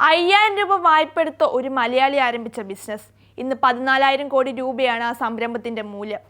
അയ്യായിരം രൂപ വായ്പ എടുത്ത ഒരു മലയാളി ആരംഭിച്ച ബിസിനസ് ഇന്ന് പതിനാലായിരം കോടി രൂപയാണ് ആ സംരംഭത്തിന്റെ മൂല്യം.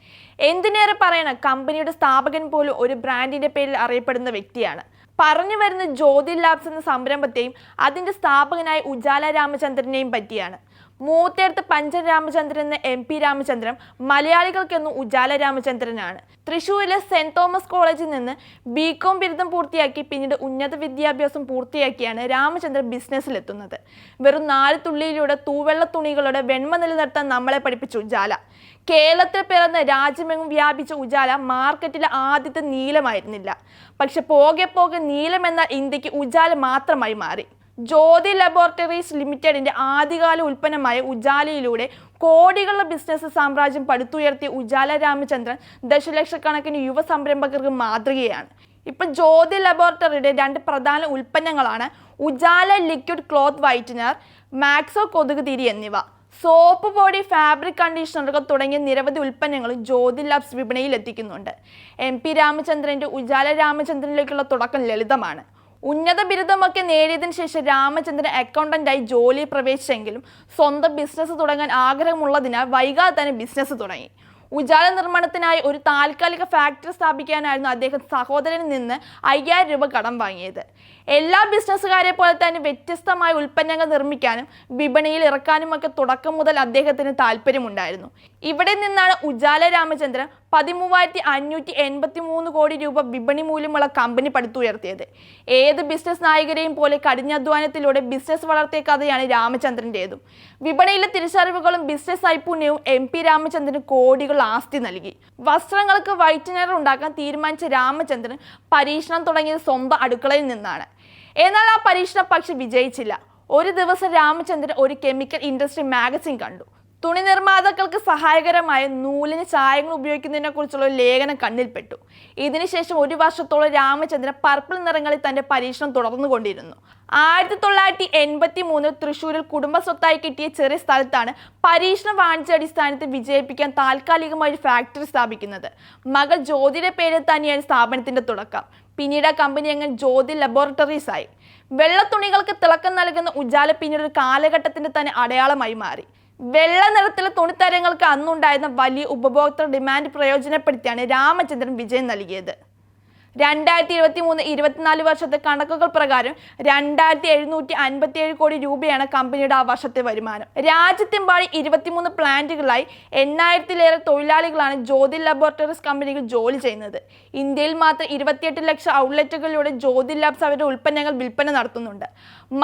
എന്തിനേറെ പറയണം കമ്പനിയുടെ സ്ഥാപകൻ പോലും ഒരു ബ്രാൻഡിന്റെ പേരിൽ അറിയപ്പെടുന്ന വ്യക്തിയാണ്. പറഞ്ഞു വരുന്ന ജ്യോതി ലാബ്സ് എന്ന സംരംഭത്തെയും അതിന്റെ സ്ഥാപകനായ ഉജാല രാമചന്ദ്രനെയും പറ്റിയാണ്. മൂത്തേർത്ത് പഞ്ചൻ രാമചന്ദ്രൻ എന്ന എം പി രാമചന്ദ്രൻ മലയാളികൾക്കെന്നും ഉജാല രാമചന്ദ്രനാണ്. തൃശ്ശൂരിലെ സെന്റ് തോമസ് കോളേജിൽ നിന്ന് ബികോം ബിരുദം പൂർത്തിയാക്കി പിന്നീട് ഉന്നത വിദ്യാഭ്യാസം പൂർത്തിയാക്കിയാണ് രാമചന്ദ്രൻ ബിസിനസ്സിലെത്തുന്നത് വെറും നാല് തുള്ളിയിലൂടെ തൂവെള്ള തുണികളുടെ വെണ്മ നിലനിർത്താൻ നമ്മളെ പഠിപ്പിച്ചു ഉജാല. കേരളത്തിൽ പിറന്ന് രാജ്യമെങ്ങും വ്യാപിച്ച ഉജാല മാർക്കറ്റിലെ ആദ്യത്തെ നീലമായിരുന്നില്ല. പക്ഷെ പോകെ പോകെ നീലമെന്ന ഇന്ത്യയ്ക്ക് ഉജാല മാത്രമായി മാറി. ജ്യോതി ലബോറട്ടറീസ് ലിമിറ്റഡിന്റെ ആദ്യകാല ഉൽപ്പന്നമായ ഉജാലയിലൂടെ കോടികളുടെ ബിസിനസ് സാമ്രാജ്യം പടുത്തുയർത്തിയ ഉജാല രാമചന്ദ്രൻ ദശലക്ഷക്കണക്കിന് യുവ സംരംഭകർക്ക് മാതൃകയാണ്. ഇപ്പൊ ജ്യോതി ലബോറട്ടറിയുടെ രണ്ട് പ്രധാന ഉൽപ്പന്നങ്ങളാണ് Ujala liquid cloth whitener Maxo കൊതുക് തിരി എന്നിവ. സോപ്പ് പൊടി ഫാബ്രിക് കണ്ടീഷണറുകൾ തുടങ്ങിയ നിരവധി ഉൽപ്പന്നങ്ങൾ ജ്യോതി ലാബ്സ് വിപണിയിൽ എത്തിക്കുന്നുണ്ട്. എം പി രാമചന്ദ്രന്റെ ഉജാല രാമചന്ദ്രനിലേക്കുള്ള തുടക്കം ലളിതമാണ്. ഉന്നത ബിരുദമൊക്കെ നേടിയതിനു ശേഷം രാമചന്ദ്രൻ അക്കൗണ്ടന്റായി ജോലി പ്രവേശിച്ചെങ്കിലും സ്വന്തം ബിസിനസ് തുടങ്ങാൻ ആഗ്രഹമുള്ളതിനാൽ വൈകാതെ തന്നെ ബിസിനസ് തുടങ്ങി. ഉജാല നിർമ്മാണത്തിനായി ഒരു താൽക്കാലിക ഫാക്ടറി സ്ഥാപിക്കാനായിരുന്നു അദ്ദേഹം സഹോദരനിൽ നിന്ന് അയ്യായിരം രൂപ കടം വാങ്ങിയത്. എല്ലാ ബിസിനസ്സുകാരെ പോലെ തന്നെ വ്യത്യസ്തമായ ഉൽപ്പന്നങ്ങൾ നിർമ്മിക്കാനും വിപണിയിൽ ഇറക്കാനുമൊക്കെ തുടക്കം മുതൽ അദ്ദേഹത്തിന് താല്പര്യമുണ്ടായിരുന്നു ഇവിടെ നിന്നാണ് ഉജാല രാമചന്ദ്രൻ പതിമൂവായിരത്തി അഞ്ഞൂറ്റി എൺപത്തി മൂന്ന് കോടി രൂപ വിപണി മൂല്യമുള്ള കമ്പനി പടുത്തുയർത്തിയത്. ഏത് ബിസിനസ് നായകരെയും പോലെ കഠിനാധ്വാനത്തിലൂടെ ബിസിനസ് വളർത്തിയ കഥയാണ് രാമചന്ദ്രന്റേതും വിപണിയിലെ തിരിച്ചറിവുകളും ബിസിനസ് നൈപുണ്യവും എം പി രാമചന്ദ്രന് കോടികൾ ആസ്തി നൽകി. വസ്ത്രങ്ങൾക്ക് വൈറ്റനർ ഉണ്ടാക്കാൻ തീരുമാനിച്ച രാമചന്ദ്രൻ പരീക്ഷണം തുടങ്ങിയത് സ്വന്തം അടുക്കളയിൽ നിന്നാണ്. എന്നാൽ ആ പരീക്ഷണം പക്ഷെ വിജയിച്ചില്ല. ഒരു ദിവസം രാമചന്ദ്രൻ ഒരു കെമിക്കൽ ഇൻഡസ്ട്രി മാഗസിൻ കണ്ടു. തുണി നിർമ്മാതാക്കൾക്ക് സഹായകരമായ നൂലിന് ചായങ്ങൾ ഉപയോഗിക്കുന്നതിനെ കുറിച്ചുള്ള ഒരു ലേഖനം കണ്ണിൽപ്പെട്ടു. ഇതിനുശേഷം ഒരു വർഷത്തോളം രാമചന്ദ്രൻ പർപ്പിൾ നിറങ്ങളിൽ തന്റെ പരീക്ഷണം തുടർന്നുകൊണ്ടിരുന്നു. ആയിരത്തി തൊള്ളായിരത്തി എൺപത്തി മൂന്നിൽ തൃശ്ശൂരിൽ കുടുംബ സ്വത്തായി കിട്ടിയ ചെറിയ സ്ഥലത്താണ് പരീക്ഷണ വാണിജ്യാടിസ്ഥാനത്തിൽ വിജയിപ്പിക്കാൻ താൽക്കാലികമായി ഒരു ഫാക്ടറി സ്ഥാപിക്കുന്നത്. മകൾ ജ്യോതിയുടെ പേരിൽ തന്നെയാണ് സ്ഥാപനത്തിന്റെ തുടക്കം. പിന്നീട് ആ കമ്പനി അങ്ങ് ജ്യോതി ലബോറട്ടറീസ് ആയി വെള്ളത്തുണികൾക്ക് തിളക്കം നൽകുന്ന ഉജാല പിന്നീട് ഒരു കാലഘട്ടത്തിന്റെ തന്നെ അടയാളമായി മാറി. വെള്ള നിറത്തിലെ തുണിത്തരങ്ങൾക്ക് അന്നുണ്ടായിരുന്ന വലിയ ഉപഭോക്തൃ ഡിമാൻഡ് പ്രയോജനപ്പെടുത്തിയാണ് രാമചന്ദ്രൻ വിജയം നൽകിയത്. രണ്ടായിരത്തി ഇരുപത്തി മൂന്ന് ഇരുപത്തിനാല് വർഷത്തെ കണക്കുകൾ പ്രകാരം രണ്ടായിരത്തി എഴുന്നൂറ്റി അൻപത്തി ഏഴ് കോടി രൂപയാണ് കമ്പനിയുടെ ആ വർഷത്തെ വരുമാനം. രാജ്യത്തെമ്പാടി ഇരുപത്തിമൂന്ന് പ്ലാന്റുകളായി എണ്ണായിരത്തിലേറെ തൊഴിലാളികളാണ് ജ്യോതി ലബോറട്ടറീസ് കമ്പനികൾ ജോലി ചെയ്യുന്നത്. ഇന്ത്യയിൽ മാത്രം ഇരുപത്തിയെട്ട് ലക്ഷം ഔട്ട്ലെറ്റുകളിലൂടെ ജ്യോതി ലാബ്സ് അവരുടെ ഉൽപ്പന്നങ്ങൾ വിൽപ്പന നടത്തുന്നുണ്ട്.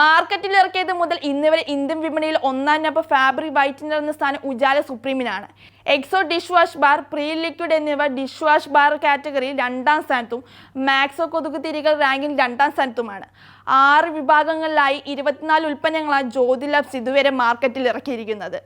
മാർക്കറ്റിൽ ഇറക്കിയത് മുതൽ ഇന്ന് വരെ ഇന്ത്യൻ വിപണിയിൽ ഒന്നാം നമ്പർ ഫാബ്രിക് വൈറ്റനർ എന്ന സ്ഥാനം Ujala സുപ്രീമിനാണ്. Exo dish wash bar Pril liquid എന്നിവ ഡിഷ് വാഷ് ബാർ കാറ്റഗറിയിൽ രണ്ടാം സ്ഥാനത്തും മാക്സോ കൊതുക് തിരികൾ റാങ്കിൽ രണ്ടാം സ്ഥാനത്തുമാണ്. ആറ് വിഭാഗങ്ങളിലായി ഇരുപത്തിനാല് ഉൽപ്പന്നങ്ങളാണ് ജ്യോതി ലബ്സ് ഇതുവരെ മാർക്കറ്റിൽ ഇറക്കിയിരിക്കുന്നത്.